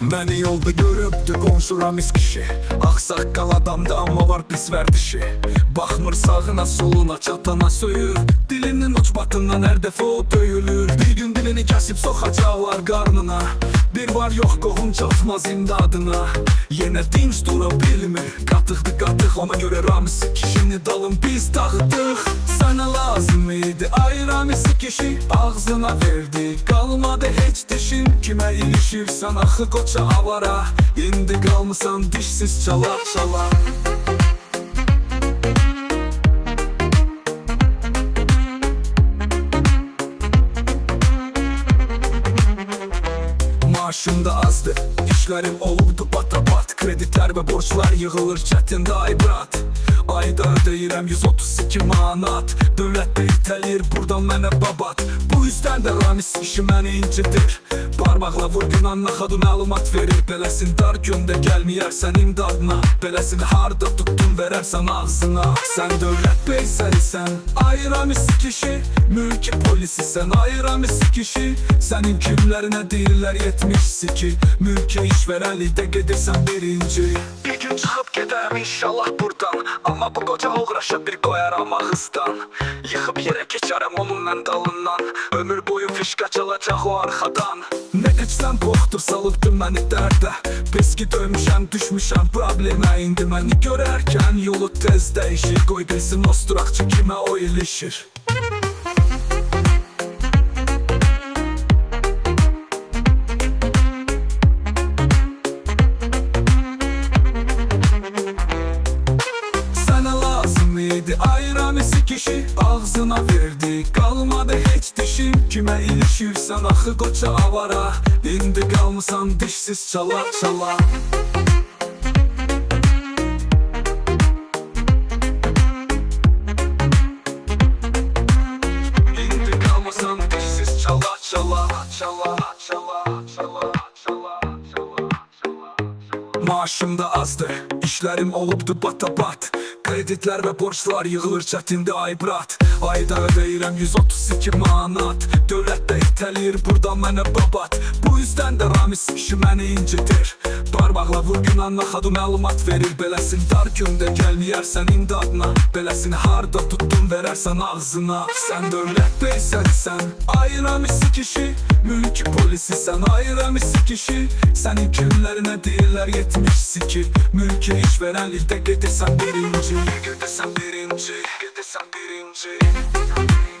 Beni yolda görüptü qonşuramiz kişi. Aksaqqal adamda amma var pis vərdişi Baxmır sağına soluna çatana söyür Dilinin uç batından hər dəfə o döyülür Bir gün dilini kəsib soxacaqlar qarnına Bir var yox qohum çatmaz imdadına. Yenə dinç dura bilmir Qatıqdı qatıq ona görə Ramiz kişini dalın biz dağıtdıq Sənə lazım idi ay Ramiz kişi Ağzına verdi. Qalmadı heç dişin. Kimə ilişirsən axı qoça avara. İndi qalmısan dişsiz çala çala maaşımda azdı. İşlerim olurdu batabat Kreditler ve borçlar yığılır. Çetin dahi brat ödeyirəm 132 manat. Dövlət də itəlir buradan mənə babat. Bu yüzden də Ramis işi məni incidir. Parmaqla vur günah naxadı məlumat verir. Beləsin dar gündə gəlməyərsən imdadına. Beləsini harda tuttun verərsən ağzına. Sən dövlət beysəlisən Ay Ramis kişi. Mülki polisisən Ay Ramis kişi. Sənin kimlərinə deyirlər 70 siki. Mülki işverənlikdə gedirsən birinci. Bir gün çıxıb gedərəm inşallah buradan. Amma bu qoca uğraşa bir qoyaram ağızdan Yıxıb yerə keçərəm onunla dalından Ömür boyu fişqa çalacaq o arxadan Nə içsən boxdur salıbdı məni dərdə Pis ki döymüşəm düşmüşəm problemə İndi məni görərkən yolu tez dəyişir Qoy bilsin osturaqçı kimə o ilişir Gitti ayranı sikişi ağzına verdi. Kalmadı hiç dişi Kime ilişirsen ahı koça avara. Dindi kalmışsan dişsiz çala çala. Dindi kalmışsan dişsiz çala çala çala çala çala Maaşım da azdı, işlerim olupdu batabat Kreditler ve borçlar yığılır çətində aybrat Ayda ödəyirəm 132 manat. Dövlət də itəlir buradan mənə babat. Bu yüzden də Ramis işi məni incitir Parmaqla vur günah xadı məlumat verir. Beləsin dar gündə gəlməyərsən imdadına. Beləsini harda tuttun verərsən ağzına. Sən dövlət beysəlisən Ay Ramis kişi Mülki polisisən Ay Ramis kişi Sənin kimlərinə deyirlər 70 siki. Mülki işverənlikdə gedirsən birinci. Gedirsən birinci Gedirsən birinci